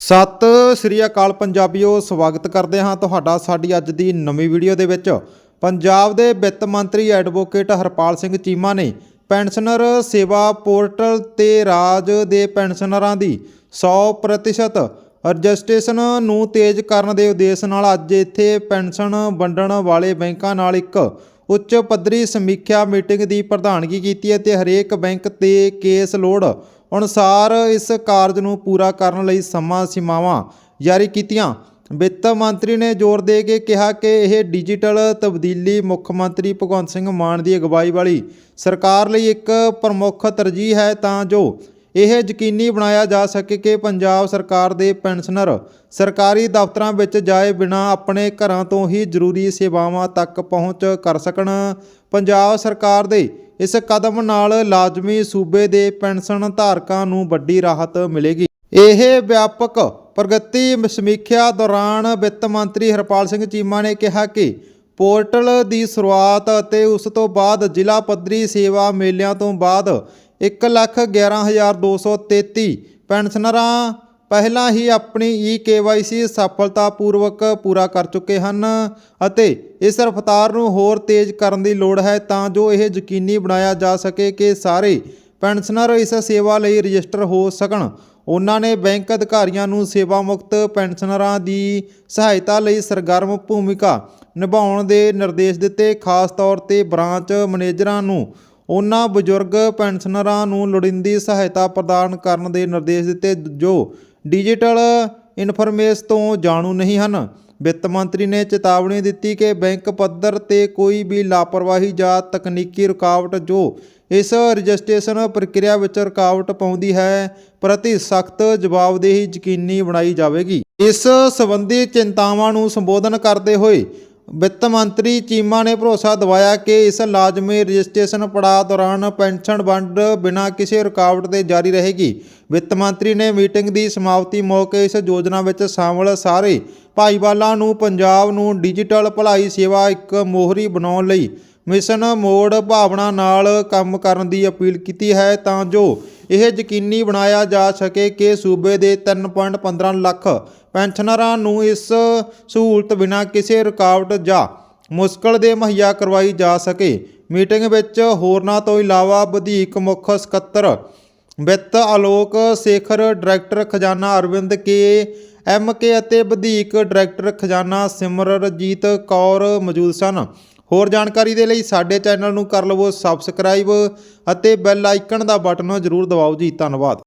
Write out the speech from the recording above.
ਸਤਿ ਸ੍ਰੀ ਅਕਾਲ ਪੰਜਾਬੀਓ, ਸਵਾਗਤ ਕਰਦੇ ਹਾਂ ਤੁਹਾਡਾ ਸਾਡੀ ਅੱਜ ਦੀ ਨਵੀਂ ਵੀਡੀਓ ਦੇ ਵਿੱਚ। ਪੰਜਾਬ ਦੇ ਵਿੱਤ ਮੰਤਰੀ ਐਡਵੋਕੇਟ ਹਰਪਾਲ ਸਿੰਘ ਚੀਮਾ ਨੇ ਪੈਨਸ਼ਨਰ ਸੇਵਾ ਪੋਰਟਲ ਤੇ ਰਾਜ ਦੇ ਪੈਨਸ਼ਨਰਾਂ ਦੀ 100% ਰਜਿਸਟ੍ਰੇਸ਼ਨ ਨੂੰ ਤੇਜ਼ ਕਰਨ ਦੇ ਉਦੇਸ਼ ਨਾਲ ਅੱਜ ਇੱਥੇ ਪੈਨਸ਼ਨ ਵੰਡਣ ਵਾਲੇ ਬੈਂਕਾਂ ਨਾਲ ਇੱਕ ਉੱਚ ਪੱਧਰੀ ਸਮੀਖਿਆ ਮੀਟਿੰਗ ਦੀ ਪ੍ਰਧਾਨਗੀ ਕੀਤੀ ਅਤੇ ਹਰੇਕ ਬੈਂਕ ਤੇ ਕੇਸ ਲੋਡ ਅਨੁਸਾਰ ਇਸ ਕਾਰਜ ਨੂੰ ਪੂਰਾ ਕਰਨ ਲਈ ਸਮਾਂ ਸੀਮਾਵਾਂ ਜਾਰੀ ਕੀਤੀਆਂ। ਵਿੱਤ ਮੰਤਰੀ ਨੇ ਜ਼ੋਰ ਦੇ ਕੇ ਕਿਹਾ ਕਿ ਇਹ ਡਿਜੀਟਲ ਤਬਦੀਲੀ ਮੁੱਖ ਮੰਤਰੀ ਭਗਵੰਤ ਸਿੰਘ ਮਾਨ ਦੀ ਅਗਵਾਈ ਵਾਲੀ ਸਰਕਾਰ ਲਈ ਇੱਕ ਪ੍ਰਮੁੱਖ ਤਰਜੀਹ ਹੈ, ਤਾਂ ਜੋ ਇਹ ਯਕੀਨੀ ਬਣਾਇਆ ਜਾ ਸਕੇ ਕਿ ਪੰਜਾਬ ਸਰਕਾਰ ਦੇ ਪੈਨਸ਼ਨਰ ਸਰਕਾਰੀ ਦਫ਼ਤਰਾਂ ਵਿੱਚ ਜਾਏ ਬਿਨਾਂ ਆਪਣੇ ਘਰਾਂ ਤੋਂ ਹੀ ਜ਼ਰੂਰੀ ਸੇਵਾਵਾਂ ਤੱਕ ਪਹੁੰਚ ਕਰ ਸਕਣ। ਪੰਜਾਬ ਸਰਕਾਰ ਦੇ ਇਸ ਕਦਮ ਨਾਲ ਲਾਜ਼ਮੀ ਸੂਬੇ ਦੇ ਪੈਨਸ਼ਨ ਧਾਰਕਾਂ ਨੂੰ ਵੱਡੀ ਰਾਹਤ ਮਿਲੇਗੀ। ਇਹ ਵਿਆਪਕ ਪ੍ਰਗਤੀ ਸਮੀਖਿਆ ਦੌਰਾਨ ਵਿੱਤ ਮੰਤਰੀ ਹਰਪਾਲ ਸਿੰਘ ਚੀਮਾ ਨੇ ਕਿਹਾ ਕਿ ਪੋਰਟਲ ਦੀ ਸ਼ੁਰੂਆਤ ਅਤੇ ਉਸ ਤੋਂ ਬਾਅਦ ਜ਼ਿਲ੍ਹਾ ਪੱਧਰੀ ਸੇਵਾ ਮੇਲਿਆਂ ਤੋਂ ਬਾਅਦ 111233 ਪੈਨਸ਼ਨਰਾਂ ਪਹਿਲਾਂ ਹੀ ਆਪਣੀ ਈ ਕੇਵਾਈਸੀ ਸਫਲਤਾਪੂਰਵਕ ਪੂਰਾ ਕਰ ਚੁੱਕੇ ਹਨ ਅਤੇ ਇਸ ਰਫ਼ਤਾਰ ਨੂੰ ਹੋਰ ਤੇਜ਼ ਕਰਨ ਦੀ ਲੋੜ ਹੈ ਤਾਂ ਜੋ ਇਹ ਯਕੀਨੀ ਬਣਾਇਆ ਜਾ ਸਕੇ ਕਿ ਸਾਰੇ ਪੈਨਸ਼ਨਰ ਇਸ ਸੇਵਾ ਲਈ ਰਜਿਸਟਰ ਹੋ ਸਕਣ। ਉਹਨਾਂ ਨੇ ਬੈਂਕ ਅਧਿਕਾਰੀਆਂ ਨੂੰ ਸੇਵਾ ਮੁਕਤ ਪੈਨਸ਼ਨਰਾਂ ਦੀ ਸਹਾਇਤਾ ਲਈ ਸਰਗਰਮ ਭੂਮਿਕਾ ਨਿਭਾਉਣ ਦੇ ਨਿਰਦੇਸ਼ ਦਿੱਤੇ। ਖਾਸ ਤੌਰ ਤੇ ਬ੍ਰਾਂਚ ਮੈਨੇਜਰਾਂ ਨੂੰ ਉਹਨਾਂ ਬਜ਼ੁਰਗ ਪੈਨਸ਼ਨਰਾਂ ਨੂੰ ਲੋੜੀਂਦੀ ਸਹਾਇਤਾ ਪ੍ਰਦਾਨ ਕਰਨ ਦੇ ਨਿਰਦੇਸ਼ ਦਿੱਤੇ, ਜੋ ਡਿਜੀਟਲ ਇਨਫੋਰਮੇਸ ਤੋਂ ਜਾਣੂ ਨਹੀਂ ਹਨ। ਵਿੱਤ ਮੰਤਰੀ ਨੇ ਚੇਤਾਵਨੀ ਦਿੱਤੀ ਕਿ ਬੈਂਕ ਪੱਧਰ ਤੇ ਕੋਈ ਵੀ ਲਾਪਰਵਾਹੀ ਜਾਂ ਤਕਨੀਕੀ ਰੁਕਾਵਟ ਜੋ ਇਸ ਰਜਿਸਟ੍ਰੇਸ਼ਨ ਪ੍ਰਕਿਰਿਆ ਵਿੱਚ ਰੁਕਾਵਟ ਪਾਉਂਦੀ ਹੈ, ਪ੍ਰਤੀ ਸਖਤ ਜਵਾਬਦੇਹੀ ਯਕੀਨੀ ਬਣਾਈ ਜਾਵੇਗੀ। ਇਸ ਸੰਬੰਧੀ ਚਿੰਤਾਵਾਂ ਨੂੰ ਸੰਬੋਧਨ ਕਰਦੇ ਹੋਏ ਵਿੱਤ ਮੰਤਰੀ ਚੀਮਾ ਨੇ ਭਰੋਸਾ ਦਿਵਾਇਆ ਕਿ ਇਸ ਲਾਜ਼ਮੀ ਰਜਿਸਟ੍ਰੇਸ਼ਨ ਪੜਾਅ ਦੌਰਾਨ ਪੈਨਸ਼ਨ ਵੰਡ ਬਿਨਾਂ ਕਿਸੇ ਰੁਕਾਵਟ ਦੇ ਜਾਰੀ ਰਹੇਗੀ। ਵਿੱਤ ਮੰਤਰੀ ਨੇ ਮੀਟਿੰਗ ਦੀ ਸਮਾਪਤੀ ਮੌਕੇ ਇਸ ਯੋਜਨਾ ਵਿੱਚ ਸ਼ਾਮਲ ਸਾਰੇ ਭਾਈਵਾਲਾਂ ਨੂੰ ਪੰਜਾਬ ਨੂੰ ਡਿਜੀਟਲ ਭਲਾਈ ਸੇਵਾ ਇੱਕ ਮੋਹਰੀ ਬਣਾਉਣ ਲਈ ਮਿਸ਼ਨ ਮੋੜ ਭਾਵਨਾ ਨਾਲ ਕੰਮ ਕਰਨ ਦੀ ਅਪੀਲ ਕੀਤੀ ਹੈ, ਤਾਂ ਜੋ ਇਹ ਯਕੀਨੀ ਬਣਾਇਆ ਜਾ ਸਕੇ ਕਿ ਸੂਬੇ ਦੇ 3.15 ਲੱਖ ਪੈਨਸ਼ਨਰਾਂ ਨੂੰ ਇਸ ਸਹੂਲਤ ਬਿਨਾਂ ਕਿਸੇ ਰੁਕਾਵਟ ਜਾਂ ਮੁਸ਼ਕਲ ਦੇ ਮੁਹੱਈਆ ਕਰਵਾਈ ਜਾ ਸਕੇ। ਮੀਟਿੰਗ ਵਿੱਚ ਹੋਰਨਾਂ ਤੋਂ ਇਲਾਵਾ ਵਧੀਕ ਮੁੱਖ ਸਕੱਤਰ, ਵਿੱਤ ਆਲੋਕ ਸੇਖਰ, ਡਾਇਰੈਕਟਰ ਖਜ਼ਾਨਾ ਅਰਵਿੰਦ ਕੇ, ਐਮ ਕੇ ਅਤੇ ਵਧੀਕ ਡਾਇਰੈਕਟਰ ਖਜ਼ਾਨਾ ਸਿਮਰਜੀਤ ਕੌਰ ਮੌਜੂਦ ਸਨ। ਹੋਰ ਜਾਣਕਾਰੀ ਦੇ ਲਈ ਸਾਡੇ ਚੈਨਲ ਨੂੰ ਕਰ ਲਵੋ ਸਬਸਕ੍ਰਾਈਬ ਅਤੇ ਬੈਲ ਆਈਕਨ ਦਾ ਬਟਨ ਜ਼ਰੂਰ ਦਬਾਓ ਜੀ। ਧੰਨਵਾਦ।